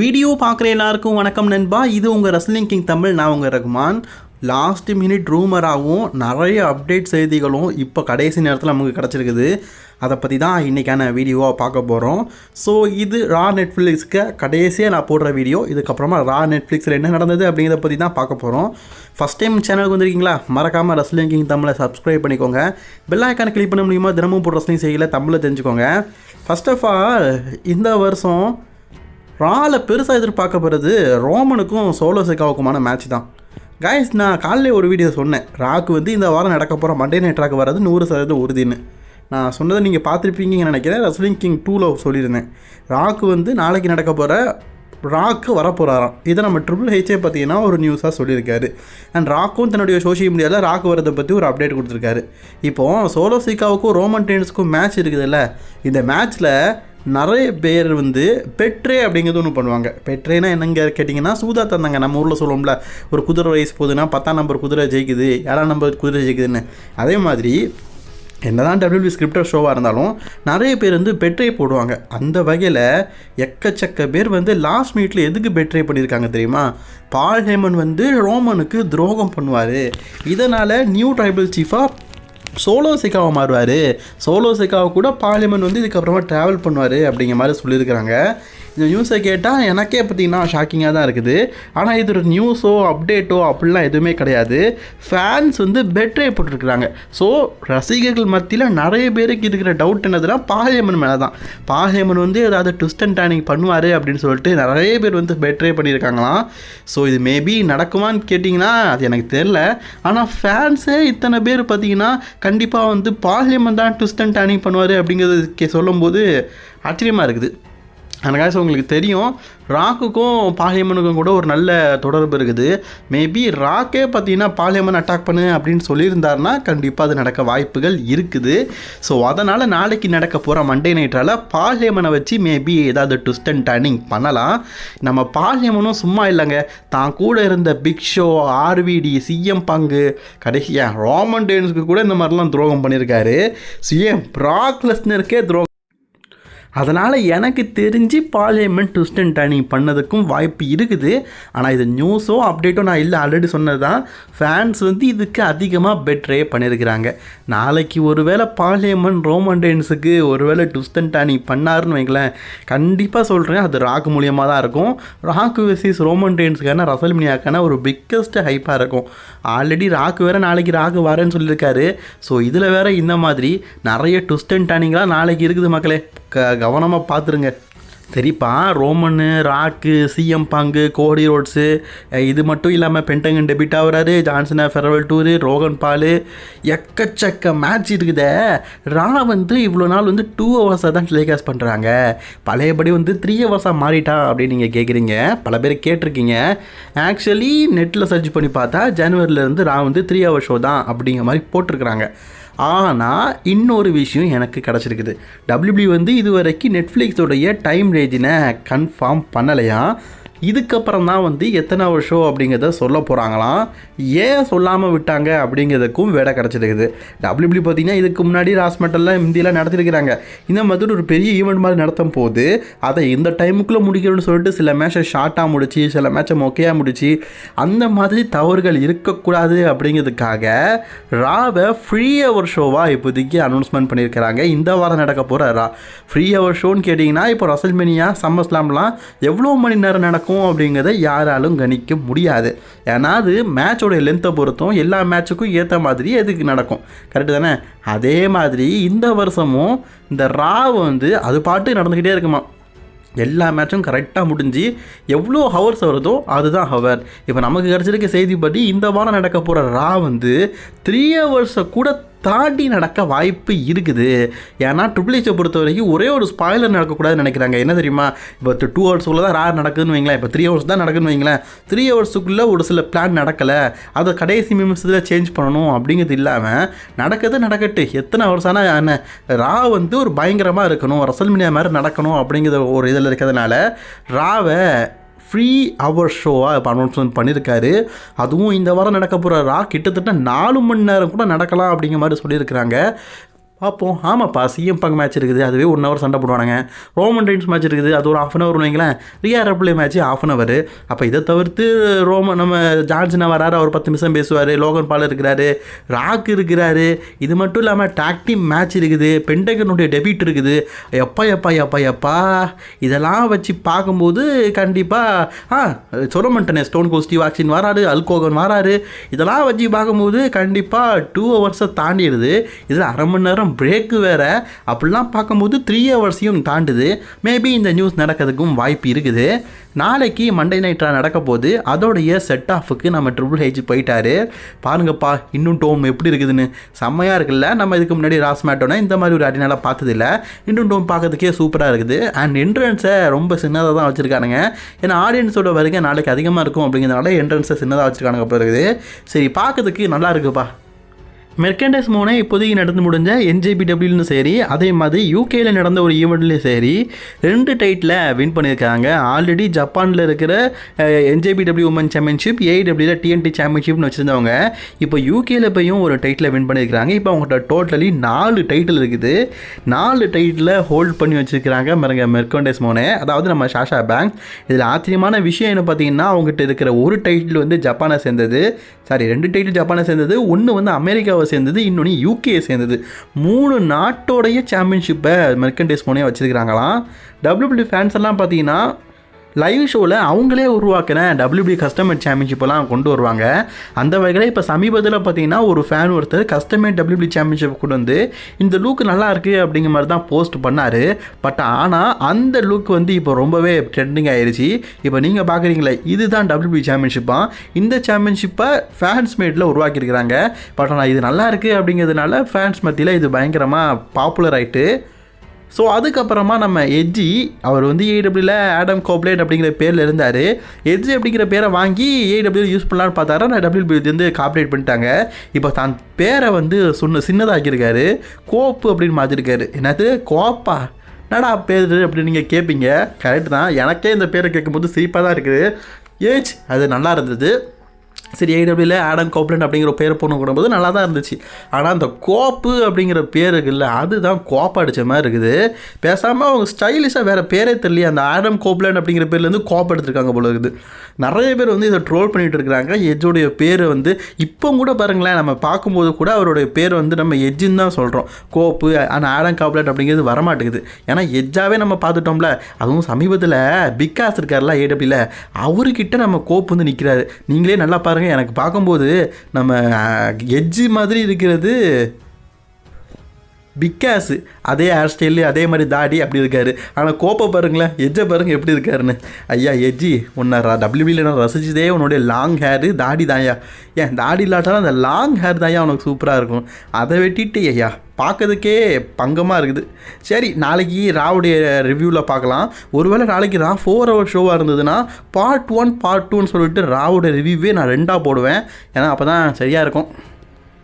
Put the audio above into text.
Video பார்க்குற எல்லாருக்கும் வணக்கம் நண்பா. இது உங்கள் ரஸ்லிங் கிங் தமிழ் நான் உங்கள் ரகுமான். லாஸ்ட் மினிட் ரூமராகவும் நிறைய அப்டேட் செய்திகளும் இப்போ கடைசி நேரத்தில் நமக்கு கிடச்சிருக்குது. அதை பற்றி தான் இன்றைக்கான வீடியோவாக பார்க்க போகிறோம் ஸோ இது ரா நெட்ஃப்ளிக்ஸ்க்கு கடைசியாக நான் போடுற வீடியோ. இதுக்கப்புறமா ரா நெட்ஃப்ளிக்ஸில் என்ன நடந்தது அப்படிங்கிறத பற்றி தான் பார்க்க போகிறோம் ஃபஸ்ட் டைம் சேனலுக்கு வந்திருக்கீங்களா? மறக்காமல் ரஸ்லிங் கிங் தமிழை சப்ஸ்கிரைப் பண்ணிக்கோங்க. பெல் ஐக்கானை கிளிக் பண்ண முடியுமா? தினமும் போடுற ரஸ்லிங் செய்யலை தமிழில் தெரிஞ்சுக்கோங்க. ஃபர்ஸ்ட் ஆஃப் ஆல் இந்த வருஷம் ரால பெருசாக எதிர்பார்க்கப்படுறது ரோமனுக்கும் சோலோ சிக்காவுக்குமான மேட்ச் தான். கைஸ் நான் காலையில் ஒரு வீடியோ சொன்னேன். ராக்கு வந்து இந்த வாரம் நடக்க போகிற மண்டே நைட் ராக்கு வர்றது நூறு சதவீதம் உறுதின்னு. நான் சொன்னதை நீங்கள் பார்த்துருப்பீங்கன்னு நினைக்கிறேன். ரஸ்லிங் கிங் டூவில் சொல்லியிருந்தேன். ராக்கு வந்து நாளைக்கு நடக்க போகிற ராக்கு வரப்போகிறாராம் இதை நம்ம ட்ரிபிள் ஹெச்ஏ பார்த்தீங்கன்னா ஒரு நியூஸாக சொல்லியிருக்காரு. அண்ட் ராக்கும் தன்னுடைய சோஷியல் மீடியாவில் ராக்கு வரதை பற்றி ஒரு அப்டேட் கொடுத்துருக்காரு. இப்போது சோலோ சிக்காவுக்கும் ரோமன் டென்ஸுக்கும் மேட்ச் இருக்குதுல்ல. இந்த மேட்ச்சில் நிறைய பேர் வந்து பெட்ரே அப்படிங்கிறது ஒன்று பண்ணுவாங்க. பெட்ரேனா என்னங்க கேட்டிங்கன்னா சூதா தந்தாங்க நம்ம ஊரில் சொல்லுவோம்ல ஒரு குதிரை வயசு போகுதுன்னா பத்தாம் நம்பர் குதிரை ஜெயிக்குது ஏழாம் நம்பர் குதிரை ஜெயிக்குதுன்னு. அதே மாதிரி என்னதான் டபிள்யூபி ஸ்கிரிப்டர் ஷோவாக இருந்தாலும் நிறைய பேர் வந்து பெட்ரே போடுவாங்க. அந்த வகையில் எக்கச்சக்க பேர் வந்து லாஸ்ட் மினிட்ல எதுக்கு பெட்ரே பண்ணியிருக்காங்க தெரியுமா? பால் ஹேமன் வந்து ரோமனுக்கு துரோகம் பண்ணுவார். இதனால் நியூ ட்ரைபல் சீஃபாக சோலோ சிக்காவை மாறுவார். சோலோ சிக்காவை கூட பார்லிமெண்ட் வந்து இதுக்கப்புறமா ட்ராவல் பண்ணுவார் அப்படிங்கிற மாதிரி சொல்லியிருக்கிறாங்க. இந்த நியூஸை கேட்டால் எனக்கே பார்த்தீங்கன்னா ஷாக்கிங்காக தான் இருக்குது. ஆனால் இது ஒரு நியூஸோ அப்டேட்டோ அப்படிலாம் எதுவுமே கிடையாது. ஃபேன்ஸ் வந்து பெட்ரே போட்டிருக்கிறாங்க. ஸோ ரசிகர்கள் மத்தியில் நிறைய பேருக்கு இருக்கிற டவுட் என்னதுன்னா பாலியம்மன் மேலே தான் பாலியம்மன் வந்து ஏதாவது ட்விஸ்ட் அண்ட் டேனிங் பண்ணுவார் அப்படின்னு சொல்லிட்டு நிறைய பேர் வந்து பெட்ரே பண்ணியிருக்காங்களாம். ஸோ இது மேபி நடக்குமான்னு கேட்டிங்கன்னா அது எனக்கு தெரில ஆனால் ஃபேன்ஸே இத்தனை பேர் பார்த்தீங்கன்னா கண்டிப்பாக வந்து பார்லிமெண்ட் தான் ட்விஸ்ட் அண்ட் டேனிங் பண்ணுவார் அப்படிங்கிறது கே சொல்லும்போது ஆச்சரியமாக இருக்குது. எனக்காக உங்களுக்கு தெரியும் ராக்குக்கும் பாலியம்மனுக்கும் கூட ஒரு நல்ல தொடர்பு இருக்குது. மேபி ராக்கே பார்த்தீங்கன்னா பாலியம்மன் அட்டாக் பண்ணு அப்படின்னு சொல்லியிருந்தாருன்னா கண்டிப்பாக அது நடக்க வாய்ப்புகள் இருக்குது. ஸோ அதனால் நாளைக்கு நடக்க போகிற மண்டே நைட்டால் பாலியம்மனை வச்சு மேபி ஏதாவது ட்விஸ்ட் அண்ட் டர்னிங் பண்ணலாம். நம்ம பாலியம்மனும் சும்மா இல்லைங்க. தான் கூட இருந்த பிக் ஷோ ஆர்விடி சிஎம் பங்கு கடைசியாக ரோமன் டேன்ஸுக்கு கூட இந்த மாதிரிலாம் துரோகம் பண்ணியிருக்காரு. சிஎம் ப்ராக்லஸ்னருக்கே துரோகம் அதனால் எனக்கு தெரிஞ்சு பார்லிமெண்ட் ட்விஸ்ட் அண்ட் டர்னிங் பண்ணதுக்கும் வாய்ப்பு இருக்குது. ஆனால் இது நியூஸோ அப்டேட்டோ நான் இல்லை ஆல்ரெடி சொன்னது தான் ஃபேன்ஸ் வந்து இதுக்கு அதிகமாக பெட்ரே பண்ணியிருக்கிறாங்க நாளைக்கு ஒருவேளை பார்லிமெண்ட் ரோமண்டேன்ஸுக்கு ஒருவேளை ட்விஸ்ட் அண்ட் டர்னிங் பண்ணாருன்னு வைங்களேன் கண்டிப்பாக சொல்கிறேன் அது ராக் மூலியமாக தான் இருக்கும். ராக் வெர்சஸ் ரோமண்டேன்ஸுக்கான ரசல்மினியாக்கான ஒரு பிக்கஸ்ட் ஹைப்பாக இருக்கும். ஆல்ரெடி ராக் வேறு நாளைக்கு ராக் வரேன்னு சொல்லியிருக்காரு. ஸோ இதில் வேறு இந்த மாதிரி நிறைய ட்விஸ்ட் அண்ட் டர்னிங்லாம் நாளைக்கு இருக்குது மக்களே. க கவனமாக பார்த்துருங்க சரிப்பா ரோமனு ராக்கு சிஎம் பாங்கு கோடி ரோட்ஸு இது மட்டும் இல்லாமல் பென்டங்கன் டெபிட் ஆகுறாரு ஜான்சனா ஃபெரவல் டூரு ரோகன் பால் எக்கச்சக்க மேட்ச் இருக்குதே. ரா வந்து இவ்வளோ நாள் வந்து டூ ஹவர்ஸாக தான் டெலிகாஸ்ட் பண்ணுறாங்க பழையபடி வந்து த்ரீ ஹவர்ஸாக மாறிட்டா அப்படின்னு நீங்கள் கேட்குறீங்க பல பேர் கேட்டிருக்கீங்க. ஆக்சுவலி நெட்டில் சர்ச் பண்ணி பார்த்தா ஜனவரிலேருந்து ரா வந்து த்ரீ ஹவர் ஷோ தான் அப்படிங்கிற மாதிரி போட்டிருக்கிறாங்க. ஆனால் இன்னொரு விஷயம் எனக்கு கிடச்சிருக்குது. டபிள்யூபி வந்து இது வரைக்கும் நெட்ஃப்ளிக்ஸோடைய டைம் ரேஞ்சினை கன்ஃபார்ம் பண்ணலையா? இதுக்கப்புறம் தான் வந்து எத்தனை ஒரு ஷோ அப்படிங்கிறத சொல்ல போகிறாங்களாம் ஏன் சொல்லாமல் விட்டாங்க அப்படிங்கிறதுக்கும் வேடை கிடச்சிருக்குது. டபிள்யூபிள்யூ பார்த்தீங்கன்னா இதுக்கு முன்னாடி ராஸ்மெட்டல்லாம் இந்தியெலாம் நடத்திருக்கிறாங்க. இந்த மாதிரி ஒரு பெரிய ஈவெண்ட் மாதிரி நடத்தும் போது அதை இந்த டைமுக்குள்ளே முடிக்கணும்னு சொல்லிட்டு சில மேட்சை ஷார்ட்டாக முடிச்சு சில மேட்சை மொக்கையாக முடிச்சு அந்த மாதிரி தவறுகள் இருக்கக்கூடாது அப்படிங்கிறதுக்காக ராவை ஃப்ரீ அவர் ஷோவாக இப்போதைக்கு அனௌன்ஸ்மெண்ட் பண்ணியிருக்கிறாங்க. இந்த வாரம் நடக்க போகிற ரா ஃப்ரீ அவர் ஷோன்னு கேட்டிங்கன்னா இப்போ ரசல்மெனியா சம்மர் ஸ்லாம்லாம் எவ்வளோ மணி நேரம் நடக்கும்? நடக்கும் அப்படிங்கிறத யாராலும் கணிக்க முடியாது. ஏன்னா அது மேட்சோடைய லென்த்தை பொறுத்தும் எல்லா மேட்சுக்கும் ஏற்ற மாதிரி எதுக்கு நடக்கும். கரெக்டு தானே? அதே மாதிரி இந்த வருஷமும் இந்த ரா வந்து அது பாட்டு நடந்துக்கிட்டே இருக்குமா? எல்லா மேட்சும் கரெக்டாக முடிஞ்சு எவ்வளோ ஹவர்ஸ் வருதோ அதுதான் ஹவர் இப்போ நமக்கு கிடச்சிருக்க செய்திப்படி இந்த வாரம் நடக்க போகிற ரா வந்து த்ரீ ஹவர்ஸை கூட தாண்டி நடக்க வாய்ப்பு இருக்குது. ஏன்னா ட்ரிபிள் ஹெச்சை பொறுத்த வரைக்கும் ஒரே ஒரு ஸ்பாயிலர் நடக்கக்கூடாதுன்னு நினைக்கிறாங்க. என்ன தெரியுமா? இப்போ டூ ஹவர்ஸுக்குள்ளே தான் ரார் நடக்குதுன்னு வைங்களேன். இப்போ த்ரீ ஹவர்ஸ் தான் நடக்குதுன்னு வைங்களேன். த்ரீ ஹவர்ஸுக்குள்ளே ஒரு சில பிளான் நடக்கலை. அதை கடைசி நிமிஷத்தில் சேஞ்ச் பண்ணணும் அப்படிங்கிறது இல்லாமல் நடக்கிறது நடக்கட்டு. எத்தனை ஹவர்ஸ் ஆனால் என்ன? ரா வந்து ஒரு பயங்கரமாக இருக்கணும். ரசல்மினியா மாதிரி நடக்கணும் அப்படிங்கிற ஒரு இதில் இருக்கிறதுனால ராவை ஃப்ரீ அவர் ஷோவாக இப்போ அனௌன்ஸ்மெண்ட் பண்ணியிருக்காரு அதுவும் இந்த வாரம் நடக்க போகிற ரா கிட்டத்தட்ட நாலு மணி நேரம் கூட நடக்கலாம் அப்படிங்கிற மாதிரி சொல்லியிருக்கிறாங்க. பார்ப்போம் ஆமாப்பா சிஎம் பங்க் மேட்ச் இருக்குது. அதுவே ஒன் ஹவர் சண்டை போடுவானுங்க. ரோமன் ரெயின்ஸ் மேட்ச் இருக்குது. அது ஒரு ஆஃப் அன் ஹவர் வைங்களேன். Rhea Ripley match half an hour அப்போ இதை தவிர்த்து ரோமன் நம்ம ஜான்சனா வராரு. அவர் பத்து நிமிஷம் பேசுவார். லோகன் பால் இருக்கிறாரு. ராக் இருக்கிறாரு. இது மட்டும் இல்லாமல் டாக்டிம் மேட்ச் இருக்குது. பெண்டகனுடைய டெபிட் இருக்குது. எப்பா எப்பா எப்பா எப்பா? இதெல்லாம் வச்சு பார்க்கும்போது கண்டிப்பாக ஆ சொரமண்டனே ஸ்டோன் கோஸ்டி வாக்சின் வராரு. அல்கோகன் வராரு. இதெல்லாம் வச்சு பார்க்கும்போது கண்டிப்பாக டூ ஹவர்ஸை தாண்டிடுது. இதில் அரை மணி நேரம் பிரேக்கு வேறு. அப்படிலாம் பார்க்கும்போது த்ரீ ஹவர்ஸையும் தாண்டுது. மேபி இந்த நியூஸ் நடக்கிறதுக்கும் வாய்ப்பு இருக்குது. நாளைக்கு மண்டே நைட்ரா நடக்க போது அதோடைய செட் ஆஃபுக்கு நம்ம ட்ரிபிள் ஹெச் போயிட்டாரு. பாருங்கப்பா இன்னும் டோம் எப்படி இருக்குதுன்னு. செம்மையாக இருக்குல்ல? நம்ம இதுக்கு முன்னாடி ராஸ்மேட்டோனா இந்த மாதிரி ஒரு அடினால பார்த்ததில்ல. இன்னும் டோம் பார்க்கறதுக்கே சூப்பராக இருக்குது. அண்ட் என்ட்ரன்ஸை ரொம்ப சின்னதாக தான் வச்சுருக்கானுங்க. ஏன்னா ஆடியன்ஸோட வருகை நாளைக்கு அதிகமாக இருக்கும் அப்படிங்கிறதுனால என்ட்ரன்ஸை சின்னதாக வச்சுருக்கானுங்க அப்போ இருக்குது. சரி பார்க்கறதுக்கு நல்லா இருக்குப்பா. மெர்கண்டஸ் மூணு இப்போதைக்கு நடந்து முடிஞ்ச என்ஜேபிடபிள்யூலும் சரி அதே மாதிரி யூகேயில் நடந்த ஒரு ஈவெண்ட்லேயும் சரி ரெண்டு டைட்டில் வின் பண்ணியிருக்காங்க. ஆல்ரெடி ஜப்பானில் இருக்கிற என்ஜேபிடபிள்யூ உமன் சாம்பியன்ஷிப் ஏஐடபிள்யூவில் டிஎன்டி சாம்பியன்ஷிப்னு வச்சுருந்தவங்க இப்போ யூகேயில் போயும் ஒரு டைட்டில் வின் பண்ணியிருக்காங்க. இப்போ அவங்கள்ட்ட டோட்டலி நாலு டைட்டில் இருக்குது. நாலு டைட்டில் ஹோல்ட் பண்ணி வச்சுருக்கிறாங்க மருங்க மெர்கண்டஸ் மூணு அதாவது நம்ம ஷாஷா பேங்க். இதில் ஆச்சரியமான விஷயம் என்ன பார்த்தீங்கன்னா அவங்ககிட்ட இருக்கிற ஒரு டைட்டில் வந்து ஜப்பானை சேர்ந்தது. சாரி ரெண்டு டைட்டில் ஜப்பானை சேர்ந்தது. ஒன்று வந்து அமெரிக்காவை சேர்ந்தது இன்னொன்று யூகேயை சேர்ந்தது. மூணு நாட்டோடைய சாம்பியன்ஷிப்பை மெர்கண்டேஸ் போனே வச்சுருக்கிறாங்களாம். டபிள்யூபிள்யூ ஃபேன்ஸ் எல்லாம் பார்த்தீங்கன்னா லைவ் ஷோவில் அவங்களே உருவாக்கின டபிள்யூபி கஸ்டமர் சாம்பியன்ஷிப்பெல்லாம் கொண்டு வருவாங்க. அந்த வகையில் இப்போ சமீபத்தில் பார்த்தீங்கன்னா ஒரு ஃபேன் ஒருத்தர் கஸ்டமர் டபிள்யூபி சாம்பியன்ஷிப் கொண்டு வந்து இந்த லுக் நல்லா இருக்குது அப்படிங்கிற மாதிரி தான் போஸ்ட் பண்ணார். பட் ஆனால் அந்த லுக் வந்து இப்போ ரொம்பவே ட்ரெண்டிங் ஆயிடுச்சு இப்போ நீங்கள் பார்க்குறீங்களே இதுதான் டபிள்யூபி சாம்பியன்ஷிப்பாக இந்த சாம்பியன்ஷிப்பை ஃபேன்ஸ் மேட்டில் உருவாக்கியிருக்கிறாங்க. பட் ஆனால் இது நல்லா இருக்குது அப்படிங்கிறதுனால ஃபேன்ஸ் மத்தியில் இது பயங்கரமாக பாப்புலர் ஆகிட்டு ஸோ அதுக்கப்புறமா நம்ம எஜ்ஜி அவர் வந்து ஏடபிள்யூல ஆடம் கோப்லேட் அப்படிங்கிற பேரில் இருந்தார். எஜ்ஜி அப்படிங்கிற பேரை வாங்கி ஏடபிள்யூ யூஸ் பண்ணலான்னு பார்த்தாரு. நான் டபிள்யூபி வந்து காப்ரேட் பண்ணிட்டாங்க. இப்போ தான் பேரை வந்து சொன்ன சின்னதாக்கியிருக்காரு. கோப்பு அப்படின்னு மாற்றிருக்காரு என்னது? கோப்பா? என்னடா பேர் அப்படின்னு நீங்கள் கேட்பீங்க கரெக்ட் தான். எனக்கே இந்த பேரை கேட்கும்போது சிரிப்பாக தான் இருக்குது. ஏஜ் அது நல்லா இருந்தது. சரி ஏடபிள்யூல ஆடம் கோப்லண்ட் அப்படிங்கிற பேர் பொண்ணு கூடும்போது நல்லா தான் இருந்துச்சு. ஆனால் அந்த கோப்பு அப்படிங்கிற பேர் இருக்குல்ல அதுதான் கோப்பை அடித்த மாதிரி இருக்குது. பேசாமல் அவங்க ஸ்டைலிஷாக வேறு பேரே தெரியல அந்த ஆடம் கோப்லண்ட் அப்படிங்கிற பேர்லேருந்து கோப் எடுத்திருக்காங்க போல இருக்குது. நிறைய பேர் வந்து இதை ட்ரோல் பண்ணிட்டு இருக்கிறாங்க எஜ்ஜோடைய பேர் வந்து இப்போ கூட பாருங்களேன் நம்ம பார்க்கும்போது கூட அவருடைய பேர் வந்து நம்ம எஜ்ஜுன்னு தான் சொல்கிறோம் கோப்பு ஆனால் ஆடம் கோப்லண்ட் அப்படிங்கிறது வரமாட்டேங்குது. ஏன்னா எஜ்ஜாவே நம்ம பார்த்துட்டோம்ல அதுவும் சமீபத்தில் பிக்காஸ் இருக்கார்ல ஏடபிள்யூல அவர்கிட்ட நம்ம கோப்பு வந்து நிற்கிறாரு நீங்களே நல்லா பாருங்கள் எனக்கு பார்க்கும்போது நம்ம எட்ஜு மாதிரி இருக்கிறது பிக்காஸு அதே ஹேர் ஸ்டைலு அதே மாதிரி தாடி அப்படி இருக்காரு. ஆனால் கோப்பை பாருங்களேன் எஜ்ஜை பாருங்க எப்படி இருக்காருன்னு. ஐயா எஜ்ஜி உன்னை டபிள்யூபியில் நான் ரசிச்சதே உன்னுடைய லாங் ஹேரு தாடி தாயா ஏன் தாடி இல்லாட்டாலும் அந்த லாங் ஹேர் தாயா உனக்கு சூப்பராக இருக்கும். அதை வெட்டிட்டு ஐயா பார்க்கறதுக்கே பங்கமாக இருக்குது. சரி நாளைக்கு ராவுடைய ரிவ்யூவில் பார்க்கலாம். ஒருவேளை நாளைக்கு ரா ஃபோர் ஹவர் ஷோவாக இருந்ததுன்னா பார்ட் ஒன் பார்ட் டூன்னு சொல்லிட்டு ராவுடைய ரிவ்யூவே நான் ரெண்டாக போடுவேன். ஏன்னா அப்போ தான் சரியாக இருக்கும்.